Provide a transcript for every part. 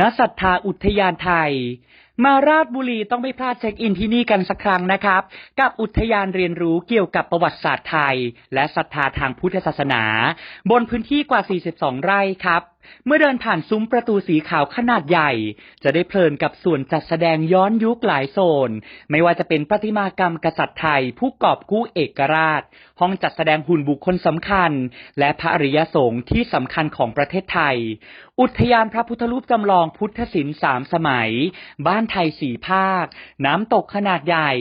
ณศรัทธาอุทยานไทย มาราชบุรีต้องไม่พลาดเช็คอินที่นี่กันสักครั้งนะครับ กับอุทยานเรียนรู้เกี่ยวกับประวัติศาสตร์ไทย และศรัทธาทางพุทธศาสนา บนพื้นที่กว่า 42 ไร่ครับ เมื่อเดินผ่านซุ้มประตูสีขาวขนาดใหญ่ จะได้เพลินกับส่วนจัดแสดงย้อนยุคหลายโซน ไม่ว่าจะเป็นประติมากรรมกษัตริย์ไทย ผู้กอบกู้เอกราช ห้องจัดแสดงหุ่นบุคคลสำคัญ และพระอริยสงฆ์ที่สำคัญของประเทศไทย อุทยานพระพุทธรูปจำลองพุทธศิลป์สามสมัย บ้านไทยสีภาค น้ำตกขนาดใหญ่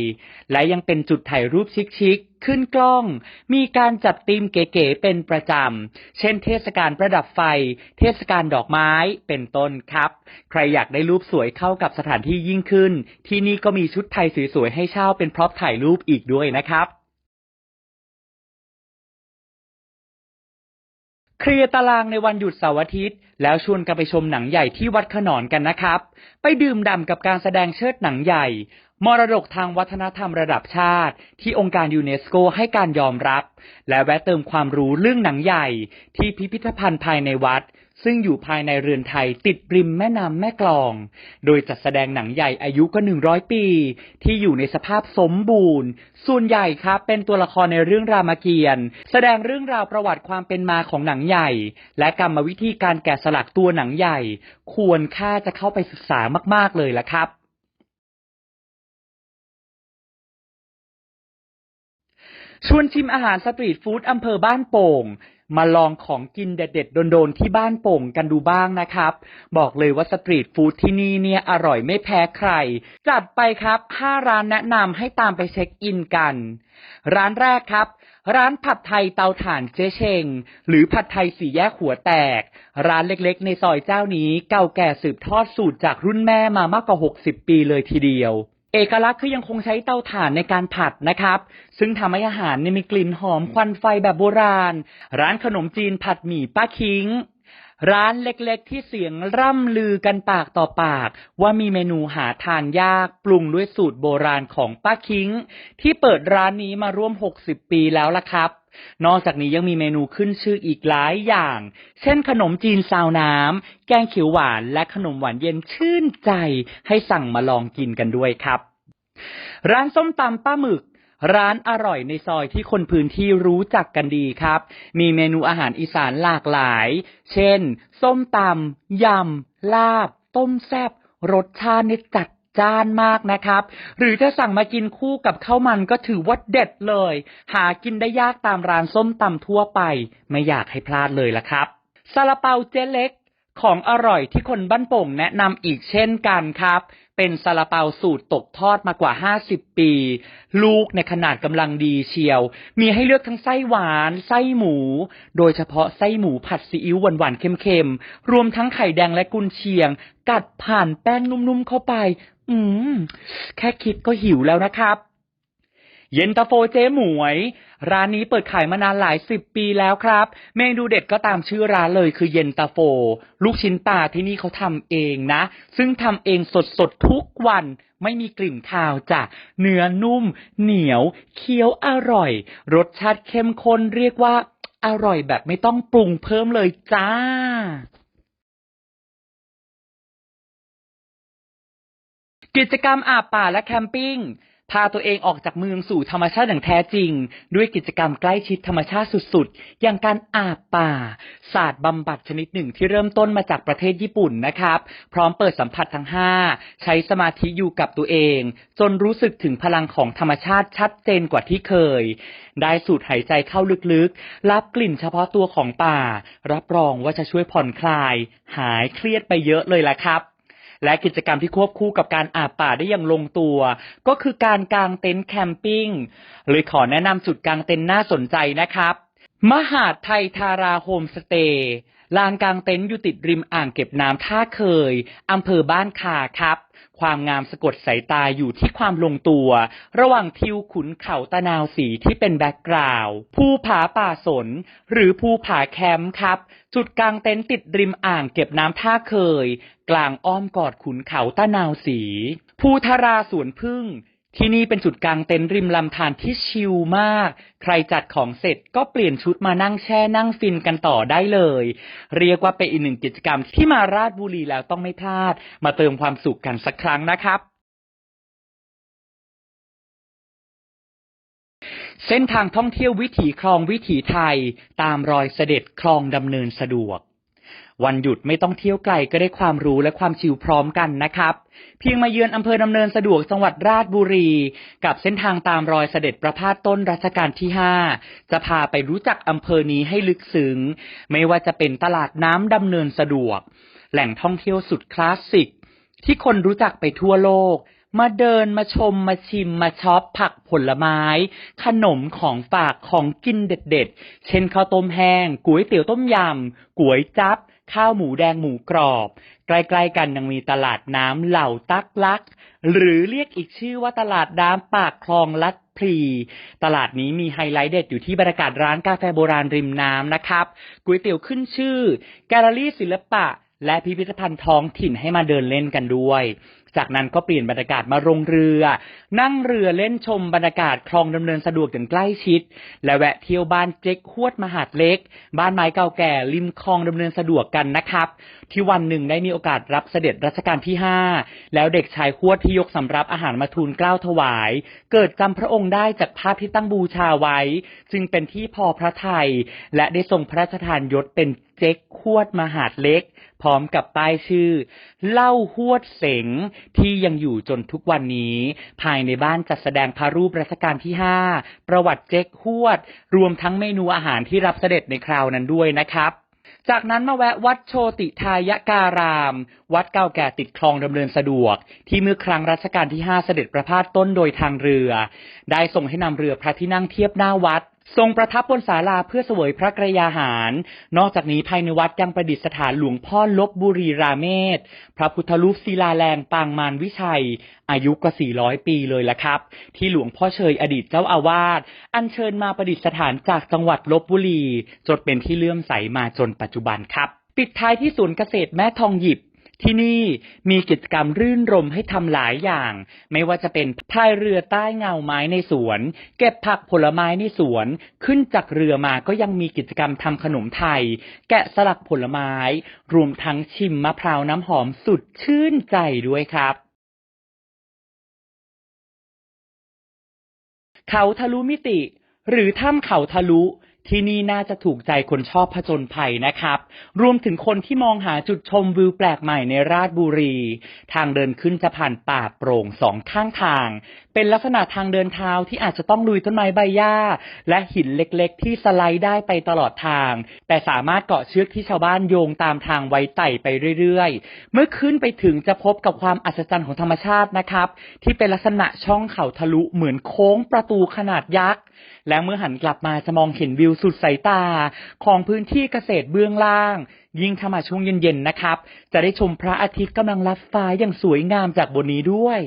และยังเป็นจุดถ่ายรูปชิคๆ ขึ้นกล้อง มีการจัดธีมเก๋ๆเป็นประจำ เช่นเทศกาลประดับไฟ เทศกาลดอกไม้ เป็นต้นครับ ใครอยากได้รูปสวยเข้ากับสถานที่ยิ่งขึ้น ที่นี่ก็มีชุดไทยสวยๆ ให้เช่าเป็นพร็อพถ่ายรูปอีกด้วยนะครับเคลียร์ตารางในวันหยุดเสาร์อาทิตย์ แล้วชวนกันไปชมหนังใหญ่ที่วัดขนอนกันนะครับ ไปดื่มด่ำกับการแสดงเชิดหนังใหญ่ มรดกทางวัฒนธรรมระดับชาติ ที่องค์การยูเนสโกให้การยอมรับ และแวะเติมความรู้เรื่องหนังใหญ่ ที่พิพิธภัณฑ์ภายในวัด ซึ่งอยู่ภายในเรือนไทยติดริมแม่น้ำแม่กลอง โดยจัดแสดงหนังใหญ่อายุก็100ปี ที่อยู่ในสภาพสมบูรณ์ ส่วนใหญ่ครับเป็นตัวละครในเรื่องรามเกียรติ์แสดงเรื่องราวประวัติความเป็นมาของหนังใหญ่ และกรรมวิธีการแกะสลักตัวหนังใหญ่ ควรค่าจะเข้าไปศึกษามาก ๆเลยละครับ ชวนชิมอาหารสตรีทฟู้ดอำเภอบ้านโป่ง มาลองของกินเด็ดๆโดนๆที่บ้านโป่งกันดูบ้างนะครับ บอกเลยว่าสตรีทฟู้ดที่นี่เนี่ยอร่อยไม่แพ้ใคร จัดไปครับ 5 ร้านแนะนำให้ตามไปเช็คอินกัน ร้านแรกครับ ร้านผัดไทยเตาถ่านเจ๊เชง หรือผัดไทยสี่แยกหัวแตก ร้านเล็กๆ ในซอยเจ้านี้เก่าแก่สืบทอดสูตรจากรุ่นแม่มามากกว่า 60 ปีเลยทีเดียว เอกลักษณ์คือยังคงใช้เตาถ่านในการผัดนะครับ ซึ่งทำให้อาหารมีกลิ่นหอมควันไฟแบบโบราณ ร้านขนมจีนผัดหมี่ป้าคิง ร้านเล็กๆ ที่เสียงร่ำลือกันปากต่อปาก ว่ามีเมนูหาทานยากปรุงด้วยสูตรโบราณของป้าคิง ที่เปิดร้านนี้มาร่วม 60 ปีแล้วล่ะครับ นอกจากนี้ยังมีเมนูขึ้นชื่ออีกหลายอย่าง เช่นขนมจีนซาวน้ำ แกงเขียวหวาน และขนมหวานเย็นชื่นใจ ให้สั่งมาลองกินกันด้วยครับ ร้านส้มตำป้าหมึกร้านอร่อยในซอยที่คนพื้นที่รู้จักกันดีครับ มีเมนูอาหารอีสานหลากหลาย เช่น ส้มตำยำ ลาบ ต้มแซบรสชาตินี่จัด จ้านมากนะครับ หรือถ้าสั่งมากินคู่กับข้าวมันก็ถือว่าเด็ดเลย หากินได้ยากตามร้านส้มตำทั่วไป ไม่อยากให้พลาดเลยละครับซาลาเปาเจ๊เล็กของอร่อยที่คนบ้านโป่งแนะนำอีกเช่นกันครับ เป็นซาลาเปาสูตรตกทอดมากว่า 50 ปี ลูกในขนาดกำลังดีเชียว มีให้เลือกทั้งไส้หวาน ไส้หมู โดยเฉพาะไส้หมูผัดซีอิ๊วหวานๆเค็มๆ รวมทั้งไข่แดงและกุนเชียง กัดผ่านแป้งนุ่มๆเข้าไป อืม แค่คิดก็หิวแล้วนะครับ เย็นตาโฟเจ๊หมวย ร้านนี้เปิดขายมานานหลายสิบปีแล้วครับ เมนูเด็ดก็ตามชื่อร้านเลยคือเย็นตาโฟ ลูกชิ้นปลาที่นี่เขาทำเองนะ ซึ่งทำเองสดๆทุกวัน ไม่มีกลิ่นคาวจ้ะ เนื้อนุ่ม เหนียว เคี้ยวอร่อย รสชาติเข้มข้นเรียกว่า อร่อยแบบไม่ต้องปรุงเพิ่มเลยจ้า กิจกรรมอาบป่าและแคมปิ้ง พาตัวเองออกจากเมืองสู่ธรรมชาติอย่างแท้จริง ด้วยกิจกรรมใกล้ชิดธรรมชาติสุดๆ อย่างการอาบป่า ศาสตร์บำบัดชนิดหนึ่งที่เริ่มต้นมาจากประเทศญี่ปุ่นนะครับ พร้อมเปิดสัมผัสทั้ง5ใช้สมาธิอยู่กับตัวเอง จนรู้สึกถึงพลังของธรรมชาติชัดเจนกว่าที่เคย ได้สูดหายใจเข้าลึกๆ รับกลิ่นเฉพาะตัวของป่า รับรองว่าจะช่วยผ่อนคลาย หายเครียดไปเยอะเลยล่ะครับ และกิจกรรมที่ควบคู่กับการอาบป่าได้อย่างลงตัว ก็คือการกางเต็นท์แคมปิ้งเลยขอแนะนำจุดกางเต็นท์น่าสนใจนะครับ มหาดไทยทาราโฮมสเตย์ลานกางเต็นท์อยู่ติดริมอ่างเก็บน้ำท่าเคยอำเภอบ้านคาครับ ความงามสะกดสายตาอยู่ที่ความลงตัว ระหว่างทิวขุนเขาตะนาวสีที่เป็นแบ็กกราวด์ภูผาป่าสน หรือภูผาแคมป์ครับ จุดกลางเต็นท์ติดริมอ่างเก็บน้ำท่าเคย กลางอ้อมกอดขุนเขาตะนาวสีภูทาราสวนพึ่ง ที่นี่เป็นจุดกลางเต็นท์ริมลำธารที่ชิลมาก ใครจัดของเสร็จก็เปลี่ยนชุดมานั่งแช่นั่งฟินกันต่อได้เลย เรียกว่าเป็นอีกหนึ่งกิจกรรมที่มาราชบุรีแล้วต้องไม่พลาด มาเติมความสุขกันสักครั้งนะครับเส้นทางท่องเที่ยววิถีคลองวิถีไทย ตามรอยเสด็จคลองดำเนินสะดวก วันหยุดไม่ต้องเที่ยวไกลก็ได้ความรู้และความชิลพร้อมกันนะครับ เพียงมาเยือนอำเภอดำเนินสะดวกจังหวัดราชบุรี กับเส้นทางตามรอยเสด็จประพาสต้นรัชกาลที่ 5 จะพาไปรู้จักอำเภอนี้ให้ลึกซึ้งไม่ว่าจะเป็นตลาดน้ำดำเนินสะดวก แหล่งท่องเที่ยวสุดคลาสสิก ที่คนรู้จักไปทั่วโลก มาเดินมาชมมาชิมมาช็อปผักผลไม้ ขนมของฝากของกินเด็ดๆ เช่นข้าวต้มแห้งก๋วยเตี๋ยวต้มยำก๋วยจั๊บข้าวหมูแดงหมูกรอบ ใกล้ๆกันยังมีตลาดน้ำเหล่าตักลัก หรือเรียกอีกชื่อว่าตลาดน้ำปากคลองลัดพลีตลาดนี้มีไฮไลท์เด็ดอยู่ที่บรรยากาศร้านกาแฟโบราณริมน้ำนะครับก๋วยเตี๋ยวขึ้นชื่อ แกลเลอรี่ศิลปะ และพิพิธภัณฑ์ท้องถิ่นให้มาเดินเล่นกันด้วย จากนั้นก็เปลี่ยนบรรยากาศมาลงเรือ นั่งเรือเล่นชมบรรยากาศคลองดำเนินสะดวกอย่างใกล้ชิด และแวะเที่ยวบ้านเจ๊กฮวดมหาดเล็ก บ้านไม้เก่าแก่ริมคลองดำเนินสะดวกกันนะครับ ที่วันหนึ่งได้มีโอกาสรับเสด็จรัชกาลที่5แล้วเด็กชายฮวดที่ยกสำรับอาหารมาทูลเกล้าถวาย เกิดจำพระองค์ได้จากภาพที่ตั้งบูชาไว้ จึงเป็นที่พอพระทัยและได้ทรงพระราชทานยศเป็นเจ๊กฮวดมหาดเล็ก พร้อมกับป้ายชื่อ เล่าฮวดเสงที่ยังอยู่จนทุกวันนี้ ภายในบ้านจัดแสดงพระรูปรัชกาลที่5ประวัติเจ๊กฮวด รวมทั้งเมนูอาหารที่รับเสด็จในคราวนั้นด้วยนะครับจากนั้นมาแวะวัดโชติทายการาม วัดเก่าแก่ติดคลองดำเนินสะดวก ที่เมื่อครั้งรัชกาลที่ 5 เสด็จประพาสต้นโดยทางเรือ ได้ส่งให้นำเรือพระที่นั่งเทียบหน้าวัดทรงประทับบนศาลาเพื่อเสวยพระกรยาหาร นอกจากนี้ภายในวัดยังประดิษฐานหลวงพ่อลบบุรีราเมศ พระพุทธรูปศิลาแรงปางมารวิชัย อายุกว่า 400 ปีเลยละครับ ที่หลวงพ่อเชยอดีตเจ้าอาวาส อัญเชิญมาประดิษฐานจากจังหวัดลบบุรี จนเป็นที่เลื่อมใสมาจนปัจจุบันครับ ปิดท้ายที่ศูนย์เกษตรแม่ทองหยิบ ที่นี่มีกิจกรรมรื่นรมให้ทำหลายอย่าง ไม่ว่าจะเป็นพายเรือใต้เงาไม้ในสวน เก็บผักผลไม้ในสวน ขึ้นจากเรือมาก็ยังมีกิจกรรมทำขนมไทย แกะสลักผลไม้ รวมทั้งชิมมะพร้าวน้ำหอมสุดชื่นใจด้วยครับเขาทะลุมิติ หรือถ้ำเขาทะลุ ที่นี่น่าจะถูกใจคนชอบผจญภัยนะครับ รวมถึงคนที่มองหาจุดชมวิวแปลกใหม่ในราชบุรี ทางเดินขึ้นจะผ่านป่าโปร่งสองข้างทาง เป็นลักษณะทางเดินเท้าที่อาจจะต้องลุยต้นไม้ใบหญ้า และหินเล็กๆ ที่สไลด์ได้ไปตลอดทาง แต่สามารถเกาะเชือกที่ชาวบ้านโยงตามทางไว้ไต่ไปเรื่อยๆ เมื่อขึ้นไปถึงจะพบกับความอัศจรรย์ของธรรมชาตินะครับ ที่เป็นลักษณะช่องเขาทะลุเหมือนโค้งประตูขนาดยักษ์ และเมื่อหันกลับมาจะมองเห็นวิวสุดสายตาของพื้นที่เกษตรเบื้องล่าง ยิ่งถ้ามาช่วงเย็นๆนะครับ จะได้ชมพระอาทิตย์กำลังลับฟ้าอย่างสวยงามจากบนนี้ด้วย